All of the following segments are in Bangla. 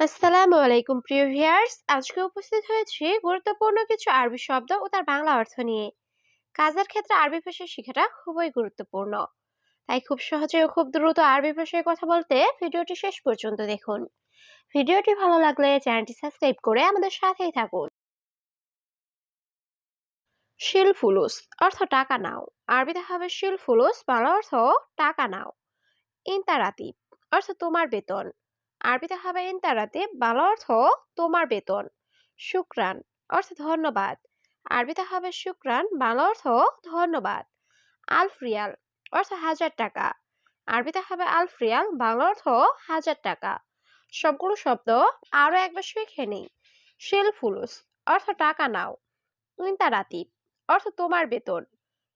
আসসালামু আলাইকুম, প্রিয় ভিউয়ার্স। আজকে উপস্থিত হয়েছি গুরুত্বপূর্ণ কিছু আরবি শব্দ ও তার বাংলা অর্থ নিয়ে। কাজের ক্ষেত্রে আরবি ভাষা শেখাটা খুবই গুরুত্বপূর্ণ। তাই খুব সহজে ও খুব দ্রুত আরবি ভাষায় কথা বলতে ভিডিওটি শেষ পর্যন্ত দেখুন। ভিডিওটি ভালো লাগলে চ্যানেলটি সাবস্ক্রাইব করে আমাদের সাথেই থাকুন। শিল ফুলুস অর্থ টাকা নাও। আরবিতে হবে শিল ফুলুস বাংলা অর্থ টাকা নাও। ইন্তারাতিব অর্থ তোমার বেতন। আরবিতে হবে ইন্তারাতে বাংলা অর্থ তোমার বেতন, শুক্রান অর্থ ধন্যবাদ। আরবিতে হবে শুক্রান, বাংলা অর্থ ধন্যবাদ। আলফ রিয়াল অর্থ হাজার টাকা। আরবিতে হবে আলফ রিয়াল বাংলা অর্থ হাজার টাকা। সবগুলো শব্দ আরও একবার শিখে নেই। শিল ফুলুস অর্থ টাকা নাও। ইন্তারাতিব অর্থ তোমার বেতন,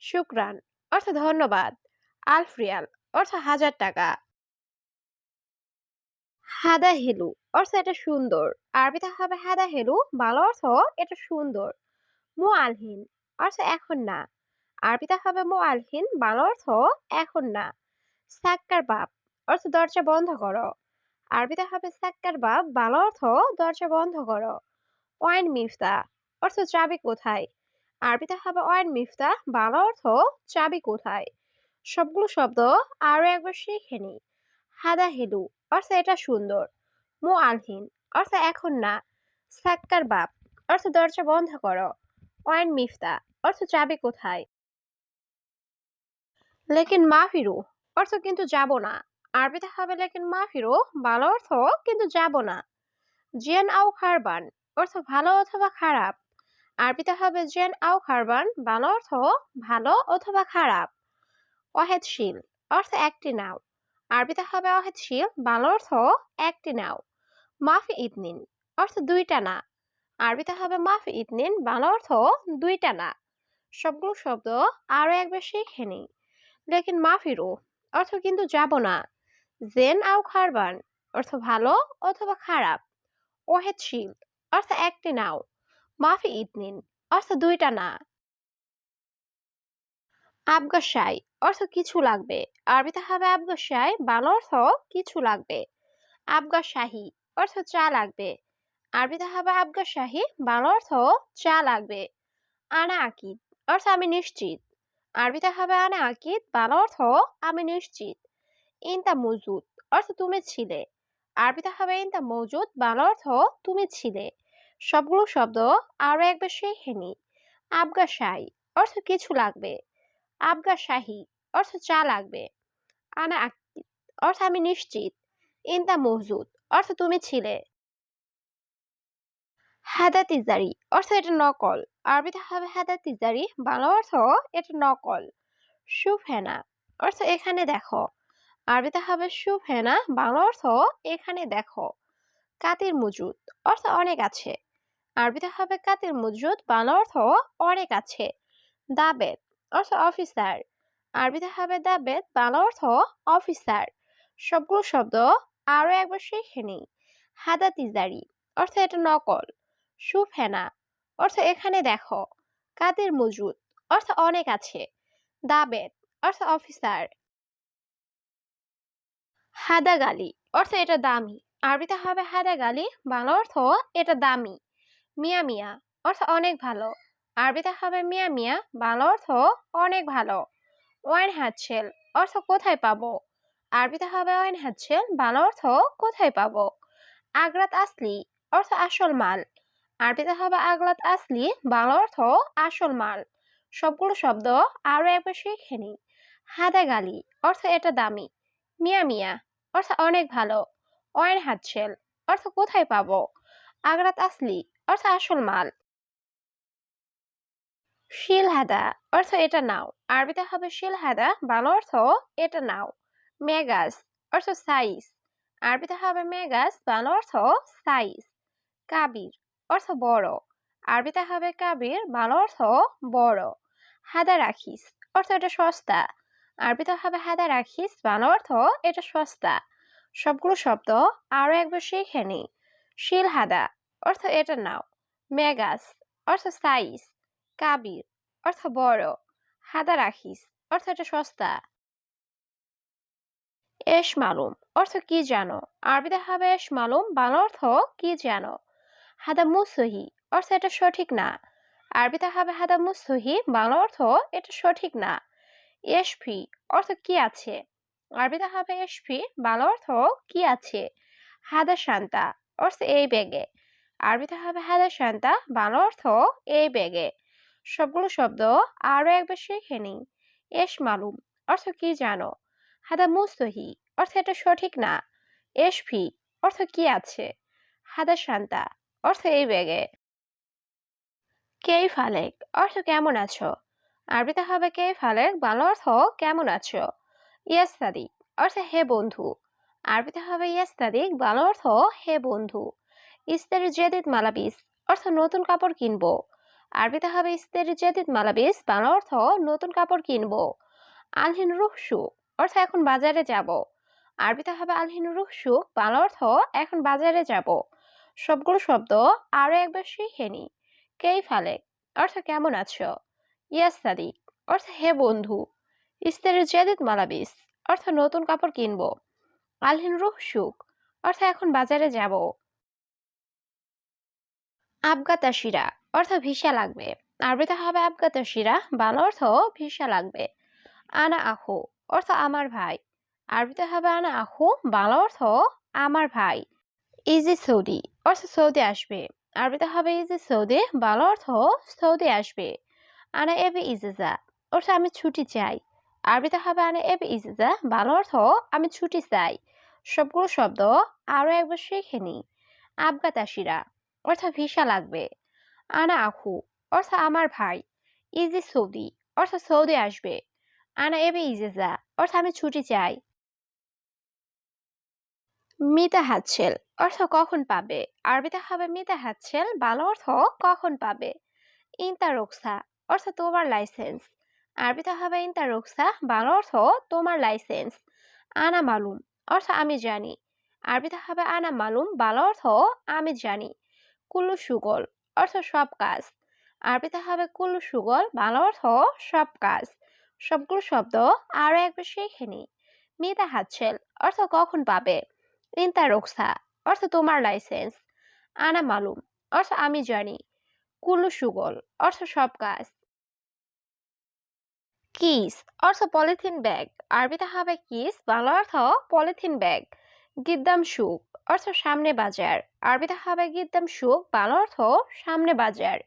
শুক্রান অর্থ ধন্যবাদ। আলফ রিয়াল অর্থ হাজার টাকা। হাদা হেলু অর্থ এটা সুন্দর। আরবিতে হবে হাদা হেলু, বাংলা অর্থ এটা সুন্দর। মো আলহিন অর্থ এখন না। আরবিতে হবে মো আলহিন বাংলা অর্থ এখন না। সাক্কার বাপ অর্থ দরজা বন্ধ করো। আরবিতে হবে সাক্কার বাপ, বাংলা অর্থ দরজা বন্ধ করো। ওয়াইন মিফতা অর্থ চাবি কোথায়? আরবিতে হবে ওয়াইন মিফতা, বাংলা অর্থ চাবি কোথায়? সবগুলো শব্দ আরও একবার শিখে নি। হাদা হেলু অর্থ এটা সুন্দর। মু আলহিন অর্থ এখন না সাক্কার বাপ অর্থ দরজা বন্ধ করো। ওয়াইন মিফতা অর্থ চাবি কোথায়? লেকিন মাফিরু অর্থ কিন্তু যাব না। আরবিতে হবে লেকিন মাফিরু, ভালো অর্থ কিন্তু যাব না। জিয়ান আও খারবান, অর্থ ভালো অথবা খারাপ। আরবিতে হবে জিয়ান আও খারবান, ভালো অর্থ ভালো অথবা খারাপ। অহেদশীল অর্থ একটি নাও। আরবিতে হবে অহেদশীল বাংলা অর্থ একটি নাও। মাফি ইতনিন অর্থ দুইটা না। আরবিতে হবে মাফি ইতনিন বাংলা অর্থ দুইটা না। সবগুলো শব্দ আরও একবার শিখে নিই। লেকিন মাফিরু, অর্থ কিন্তু যাব না। জেন আও খারবান, অর্থ ভালো অথবা খারাপ। ওহেদশীল অর্থ একটি নাও। মাফি ইতনিন অর্থ দুইটা না। আবগাসাই অর্থ কিছু লাগবে। আরবিতে হবে আবগাসাই বাংলা অর্থ কিছু লাগবে। আবগাশাহী অর্থ চা লাগবে। আরবিতে হবে আবগাশাহী, বাংলা অর্থ চা লাগবে। আনা আকিদ অর্থ আমি নিশ্চিত। আরবিতে হবে আনা আকিদ বাংলা অর্থ আমি নিশ্চিত। ইনতা মজুদ অর্থ তুমি ছিলে। আরবিতে হবে ইনতা মজুদ বাংলা অর্থ তুমি ছিলে। সবগুলো শব্দ আরও একবার শিখে নি আবগাশাই অর্থ কিছু লাগবে। আবগা শাহী, অর্থ চা লাগবে। আনা অর্থ আমি নিশ্চিত। ইনতা মহজুদ অর্থ তুমি ছিলে। হাদা তিজারি অর্থ এটা নকল। আরবিতে হবে হাদা তিজারি বাংলা অর্থ এটা নকল। সুফেনা, অর্থ এখানে দেখো। আরবিতে হবে সুফেনা, বাংলা অর্থ এখানে দেখো। কাতির মজুদ, অর্থ অনেক আছে। আরবিতে হবে কাতির মজুদ, বাংলা অর্থ অনেক আছে। দাবেদ অর্থ অফিসার। আরবিতে হবে দা বেদ, বাংলা অর্থ অফিসার। সবগুলো শব্দ আরও একবার শিখে নিই। হাদা তিজারি, অর্থ এটা নকল। সুফেনা, অর্থ এখানে দেখো। কাদের মজুদ, অর্থ অনেক আছে। দাবেদ অর্থ অফিসার। হাদা গালি, অর্থ এটা দামি। আরবিতে হবে হাদা গালি, বাংলা অর্থ এটা দামি। মিয়া মিয়া, অর্থ অনেক ভালো। আরবিতে হবে মিয়া মিয়া, বাংলা অর্থ অনেক ভালো। ওয়াইন হাতছেল অর্থ কোথায় পাবো? আরবিতে হবে ওয়াইন হাতছেল বাংলা অর্থ কোথায় পাবো? আগ্রাত আসলি, অর্থ আসল মাল। আরবিতে হবে আগলাত আসলি, বাংলা অর্থ আসল মাল। সবগুলো শব্দ আরও একবার শিখে নি হাদা গালি, অর্থ এটা দামি। মিয়া মিয়া, অর্থ অনেক ভালো। ওয়াইন হাতছেল অর্থ কোথায় পাবো? আগ্রাত আসলি, অর্থ আসল মাল। শিল হাদা অর্থ এটা নাও। আরবিতে হবে শিল হাদা বাংলা অর্থ এটা নাও। মেগাস অর্থ সাইজ। আরবিতে হবে মেগাস বাংলা অর্থ সাইজ। কাবির অর্থ বড়। আরবিতে হবে কাবির বাংলা অর্থ বড়। হাদা রাখিস অর্থ এটা সস্তা। আরবিতে হবে হাদা রাখিস বাংলা অর্থ এটা সস্তা। সবগুলো শব্দ আরও একবার শিখে নি। শিল হাদা অর্থ এটা নাও। মেগাস অর্থ সাইজ। কাবির, অর্থ বড়। হাদা রাখিস অর্থ এটা সস্তা। এশ মালুম, অর্থ কি জানো? আরবিতে হবে এশ মালুম, বাংলা অর্থ কি জানো? হাদা মুসহি, অর্থ এটা সঠিক না। আরবিতে হবে হাদা মুসহি, বাংলা অর্থ এটা সঠিক না। এসফি অর্থ কি আছে? আরবিতে হবে এসফি বাংলা অর্থ কি আছে? হাদা শান্তা, অর্থ এই ব্যাগে। আরবিতে হবে হাদা শান্তা, বাংলা অর্থ এই ব্যাগে। সবগুলো শব্দ আরও একবার শিখে নিই। এস মালুম, অর্থ কি জানো? হাদা মুস্তহি, অর্থ এটা সঠিক না। এস ফি অর্থ কি আছে? হাদা শান্তা, অর্থ এই ব্যাগে। কেই ফালেক, অর্থ কেমন আছো? আরবিতে হবে কে ফালেক, বাংলা অর্থ কেমন আছো? ইয়াস্তাদিক অর্থ হে বন্ধু। আরবিতে হবে ইয়াস ইয়াস্তাদিক বাংলা অর্থ হে বন্ধু। ইস্তেরি জেদিদ মালাবিস, অর্থ নতুন কাপড় কিনবো। আরবিতে হবে ইস্তের জেদিদ মালাবিস বাংলা অর্থ নতুন কাপড় কিনবো। আলহিন রুহসু অর্থ এখন বাজারে যাব। আরবিতে হবে আলহিন রুহসু বাংলা অর্থ এখন বাজারে যাব। সবগুলো শব্দ আরও একবার শিখে নি কেই ফালেক অর্থ কেমন আছো? ইয়াস্তাদি অর্থ হে বন্ধু, ইস্তের জেদিদ মালাবিস অর্থ নতুন কাপড় কিনবো। আলহিন রুহ সুখ, অর্থ এখন বাজারে যাব। আবগাতাশিরা অর্থ ভিসা লাগবে। আরবিতে হবে আবগাতাশিরা বাংলা অর্থ ভিসা লাগবে। আনা আহু, অর্থ আমার ভাই। আরবিতে হবে আনা আহু, বাংলা অর্থ আমার ভাই। ইজি সৌদি, অর্থ সৌদি আসবে। আরবিতে হবে ইজি সৌদি, বাংলা অর্থ সৌদি আসবে। আনা এবে ইজেজা, অর্থ আমি ছুটি চাই। আরবিতে হবে আনা এবে ইজেজা, বাংলা অর্থ আমি ছুটি চাই। সবগুলো শব্দ আরও একবার শিখে নি আবগাতাসিরা অর্থ ভিসা লাগবে। আনা আখু, অর্থ আমার ভাই। ইজি সৌদি, অর্থ সৌদি আসবে। আনা এবে ইজেজা অর্থ আমি ছুটি চাই। মিতা হাতছেল, অর্থ কখন পাবে? আরবিতে হবে মিতা হাতছেল ভালো অর্থ কখন পাবে? ইন্তা রোকসা, অর্থ তোমার লাইসেন্স। আরবিতে হবে ইন্তা রোকসা ভালো অর্থ তোমার লাইসেন্স। আনা মালুম, অর্থ আমি জানি। আরবিতে হবে আনা মালুম ভালো অর্থ আমি জানি। কুল্লু সুগল অর্থ সব কাজ। আরবিতে হবে কুল্লু সুগল ভালো অর্থ সব কাজ। সবগুলো শব্দ আরও একবার শিখে নি মিতা হাতছেল, অর্থ কখন পাবে? ইন্তা রোকসা অর্থ তোমার লাইসেন্স আনা মালুম, অর্থ আমি জানি। কুল্লু সুগল, অর্থ সব কাজ। কিস, অর্থ পলিথিন ব্যাগ। আরবিতে হবে কিস, বাংলা অর্থ পলিথিন ব্যাগ। গিদ্দাম সুক অর্থ সামনে বাজার আরবিতে হবে গিদ্দাম সুক বাংলা অর্থ সামনে বাজার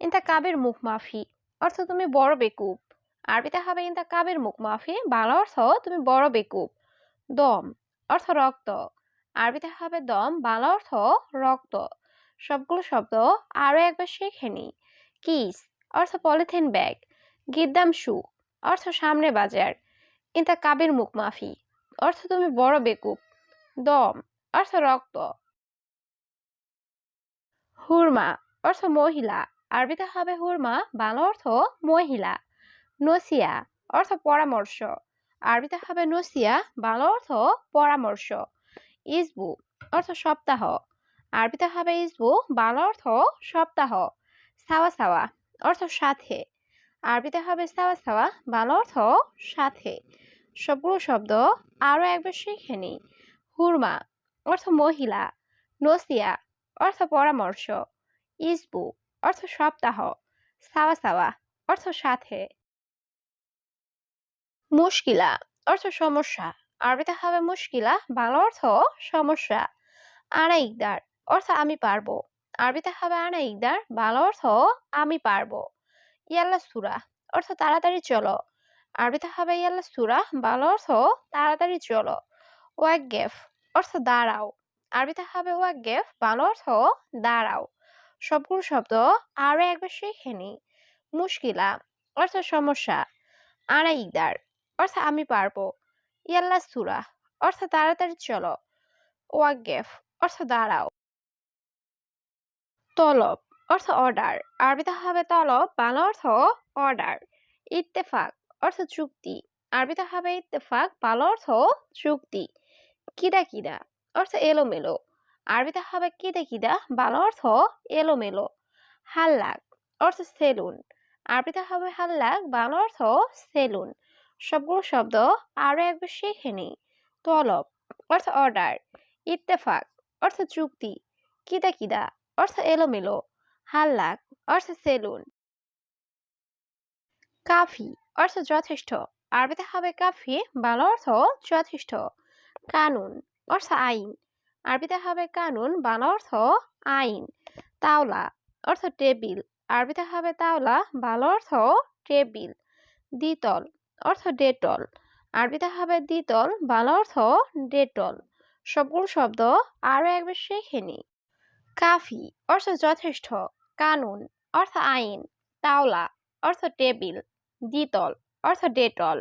ইন্তা কাবের মুখ মাফি, অর্থ তুমি বড় বেকুব। আরবিতে হবে ইন্তা কাবের মুখ মাফি, বাংলা অর্থ তুমি বড় বেকুব। দম, অর্থ রক্ত। আরবিতে হবে দম, বাল অর্থ রক্ত। সবগুলো শব্দ আরও একবার শিখে নি। কিস, অর্থ পলিথিন ব্যাগ। গিদ্দাম সু অর্থ সামনে বাজার ইন্তা কাবির মুখ মাফি, অর্থ তুমি বড় বেকুব। দম অর্থ রক্ত। হুরমা অর্থ মহিলা। আরবিতে হবে হুরমা, বাংলা অর্থ মহিলা। নসিয়া অর্থ পরামর্শ। আরবিতে হবে নসিয়া, বাংলা অর্থ পরামর্শ। ইসবু অর্থ সপ্তাহ। আরবিতে হবে ইসবু, বাংলা অর্থ সপ্তাহ। সাওয়া সাওয়া অর্থ সাথে। আরবিতে হবে সাওয়া সাওয়া, বাংলা অর্থ সাথে। সবগুলো শব্দ আরও একবার শিখে নি হুরমা অর্থ মহিলা, নসিয়া, অর্থ পরামর্শ, ইসবু, অর্থ সপ্তাহ, সাওয়া সাওয়া, অর্থ সাথে। মুশকিলা, অর্থ সমস্যা, আরবিতে হবে মুশকিলা, বাংলা অর্থ সমস্যা। আনা ইকদার, অর্থ আমি পারব। আরবিতে হবে আনা ইকদার, বাংলা অর্থ আমি পারব। ইয়াল্লা সুরা, অর্থ তাড়াতাড়ি চলো। আরবিতে হবে ইয়াল্লা সুরা, বাংলা অর্থ তাড়াতাড়ি চলো। ওয়াক গেফ অর্থ দাঁড়াও আরবিতে হবে ওয়া গেফ বাংলা অর্থ দাঁড়াও সবগুলো শব্দ আরও একবার শিখে নি মুশকিলা অর্থ সমস্যা আনা ইকদার অর্থ আমি পারব ইয়াল্লা সুরা অর্থ তাড়াতাড়ি চলো ওয়াগেফ অর্থ দাঁড়াও তলব অর্থ অর্ডার আরবিতে হবে তলব বাংলা অর্থ অর্ডার ইত্তেফাক অর্থ চুক্তি আরবিতে হবে ইত্তেফাক বাংলা অর্থ চুক্তি কিদা কিদা অর্থ এলোমেলো। আরবিতে হবে কিদে কিদা বাংলা অর্থ এলোমেলো। হাল্লাক, অর্থ সেলুন। আরবিতে হবে হাল্লাক বাংলা অর্থ সেলুন। সবগুলো শব্দ আরও একবার শিখে নিই। তলব, অর্থ অর্ডার। ইত্তেফাক, অর্থ চুক্তি কিদা কিদা অর্থ এলোমেলো। হাল্লাক, অর্থ সেলুন। কাফি, অর্থ যথেষ্ট। আরবিতে হবে কাফি, ভালো অর্থ যথেষ্ট। কানুন অর্থ আইন। আরবিতে হবে কানুন, বাংলা অর্থ আইন। তাওলা অর্থ টেবিল, আরবিতে হবে তাওলা ভালো অর্থ টেবিল। দ্বিতল অর্থ ডেটল, আরবিতে হবে দ্বিতল, বাংলা অর্থ ডেটল। সবগুলো শব্দ আরও একবার শিখে নি কাফি অর্থ যথেষ্ট, কানুন অর্থ আইন। তাওলা অর্থ টেবিল, দ্বিতল অর্থ ডেটল।